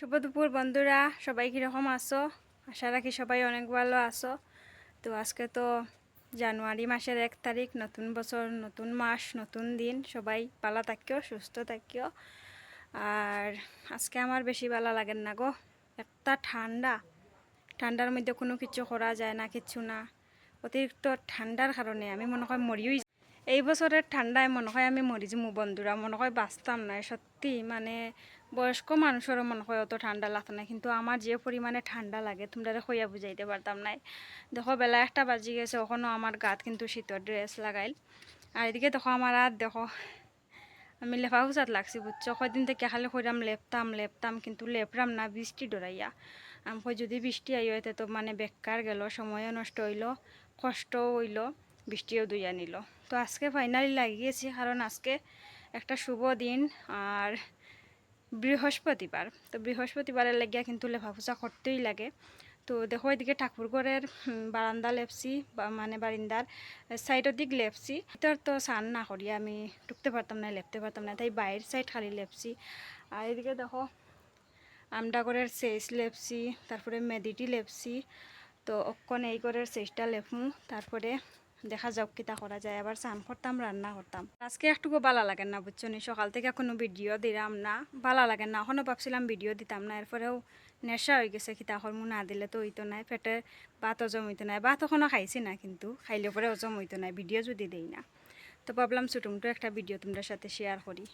শুভ দুপুর বন্ধুরা, সবাই কীরকম আছো? আশা রাখি সবাই অনেক ভালো আছো। তো আজকে তো জানুয়ারি মাসের এক তারিখ, নতুন বছর, নতুন মাস, নতুন দিন, সবাই ভালো থাকিও, সুস্থ থাকিও। আর আজকে আমার বেশি ভালো লাগে না গো, একটা ঠান্ডা। ঠান্ডার মধ্যে কোনো কিছু করা যায় না, কিছু না। অতিরিক্ত ঠান্ডার কারণে আমি মনে হয় মরিও এই বছরের ঠান্ডায় মনে হয় আমি মরি যাব বন্ধুরা, মনে হয় বাঁচতাম না সত্যি। মানে বয়স্ক মানুষেরও মনে হয় অত ঠান্ডা লাগতো না, কিন্তু আমার যে পরিমাণে ঠান্ডা লাগে তোমরা হইয়া বুঝাইতে পারতাম না দেখো, বেলা একটা বাজি গেছে ওখানেও আমার গাত কিন্তু শীতের ড্রেস লাগাইল। আর এদিকে দেখো, আমার আর দেখো, আমি লেফা হুসাত লাগছি, বুঝছ? কয়দিন থেকে খালি কইরাম, লেপতাম লেপতাম, কিন্তু লেপরাম না, বৃষ্টি ডরাইয়া। আমি যদি বৃষ্টি আইও, এতে তো মানে বেকার গেল, সময়ও নষ্ট হইল, কষ্টও হইল, বৃষ্টিও দুইয়া নিল। তো আজকে ফাইনালি লাগিয়েছি, কারণ আজকে একটা শুভ দিন, আর বৃহস্পতিবার। তো বৃহস্পতিবারের লাগিয়া কিন্তু লেফা ফুসা করতেই লাগে। তো দেখো এদিকে ঠাকুরঘরের বারান্দা লেপসি বা মানে বারিন্দার সাইডের দিক লেপসি ভিতর তো স্নান না করিয়া আমি ঢুকতে পারতাম না, লেপতে পারতাম না, তাই বাইরের সাইড খালি লেপসি আর এদিকে দেখো আমডাগরের শেষ লেপসি তারপরে মেদিটি লেপসি তো অক্ষণ এই করে শেষটা লেপমু, তারপরে দেখা যাক কিতা করা যায়। আবার স্নান করতাম, রান্না করতাম। আজকে একটুকু বালা লাগে না, বুঝছ নি? সকাল থেকে কোনো ভিডিও দিলাম না, বালা লাগে না। এখনও ভাবছিলাম ভিডিও দিতাম না, এরপরেও নেশা হয়ে গেছে কিতা করমু না দিলে তো হইতো নাই পেটে ভাত হজম হইতো নাই ভাত এখনও খাইছি না কিন্তু, খাইলে পরে হজম হইতো নাই ভিডিও যদি দেই না। তো ভাবলাম ছোটমোটো একটা ভিডিও তোমাদের সাথে শেয়ার করি।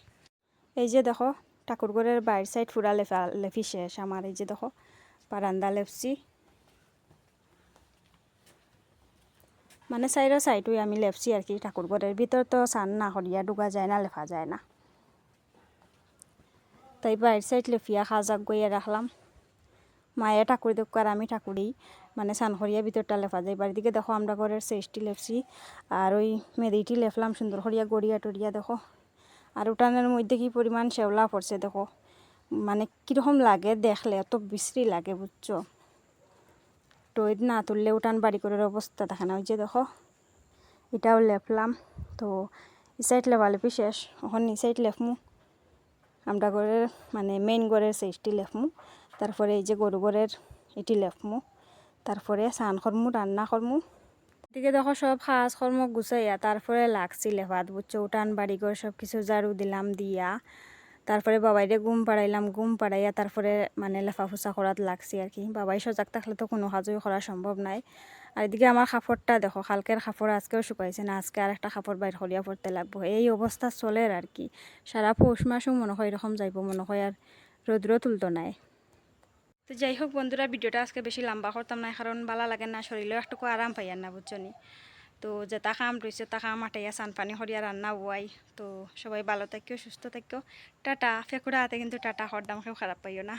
এই যে দেখো, ঠাকুরঘরের বাইর সাইড ফুরা লেফা লেফি শেষ আমার এই যে দেখো, বারান্দা লেপসি মানে সাইডের সাইডই আমি লেপসি আর কি ঠাকুরঘরের ভিতর তো সান না করিয়া ডুকা যায় না, লেফা যায় না। তাই বাইর সাইড লেফিয়া খাজাক গইয়া রাখলাম মায়ে ঠাকুর দেখো আমি ঠাকুরই মানে সানখরিয়া ভিতরটা লেফা যায়। বাড়ি দিকে দেখো আমরা ঘরের শেষটি লেপসি আর ওই মেদিটি লেফলাম সুন্দর করিয়া গড়িয়া টড়িয়া দেখো। আর উঠানের মধ্যে কি পরিমাণ শেওলা পড়ছে দেখো। মানে কীরকম লাগে, দেখলে, এত বিশ্রী লাগে বুঝছ টইদ না তুললে উঠান বাড়ি করার অবস্থা দেখে না। ওই যে দেখো, এটাও লেপলাম। তো এই সাইড লেপালেপি শেষ, এখন এই সাইড লেফমু আমরা ঘরের মানে মেইন ঘরের সাইডটি লেফমু তারপরে এই যে গরু ঘরের, এটি লেফমু তারপরে স্নান করমু, রান্না করমু। এদিকে দেখো সব কাজ কর্ম গুছাইয়া তারপরে লাগছি লেফাত বুঝছ, উঠান বাড়ি ঘর সব কিছু ঝাড়ু দিলাম দিয়া। তারপরে বাবাইরে ঘুম পাড়াইলাম, ঘুম পাড়াইয়া তারপরে মানে লেফা ফুসা করাত লাগছি আর কি। বাবাই সজাগ থাকলে তো কোনো কাজই করা সম্ভব নাই। আর এদিকে আমার কাপড়টা দেখো কালকের কাপড় আজকেও শুকাইছে না, আজকে আর একটা কাপড় বাইর করিয়া পড়তে লাগবো। এই অবস্থা চলে আর কি। সারা পৌষ মাসও মনে হয় এরকম যাইব মনে হয় আর রৌদ্র তুলতো নাই। তো যাই হোক বন্ধুরা, ভিডিওটা আজকে বেশি লম্বা করতাম না, কারণ ভালো লাগে না, শরীরেও একটু আরাম পাই আর না, বুঝছনি? তো যে যেটা আম রয়েছে তাহা কাম আটাইয়া সান পানি হরিয়া রান্না ওয়াই তো সবাই ভালো থাকিও, সুস্থ থাকিও। টাটা। ফেকুড়া হাতে কিন্তু টাটা হরদাম কেউ খারাপ পাইও না।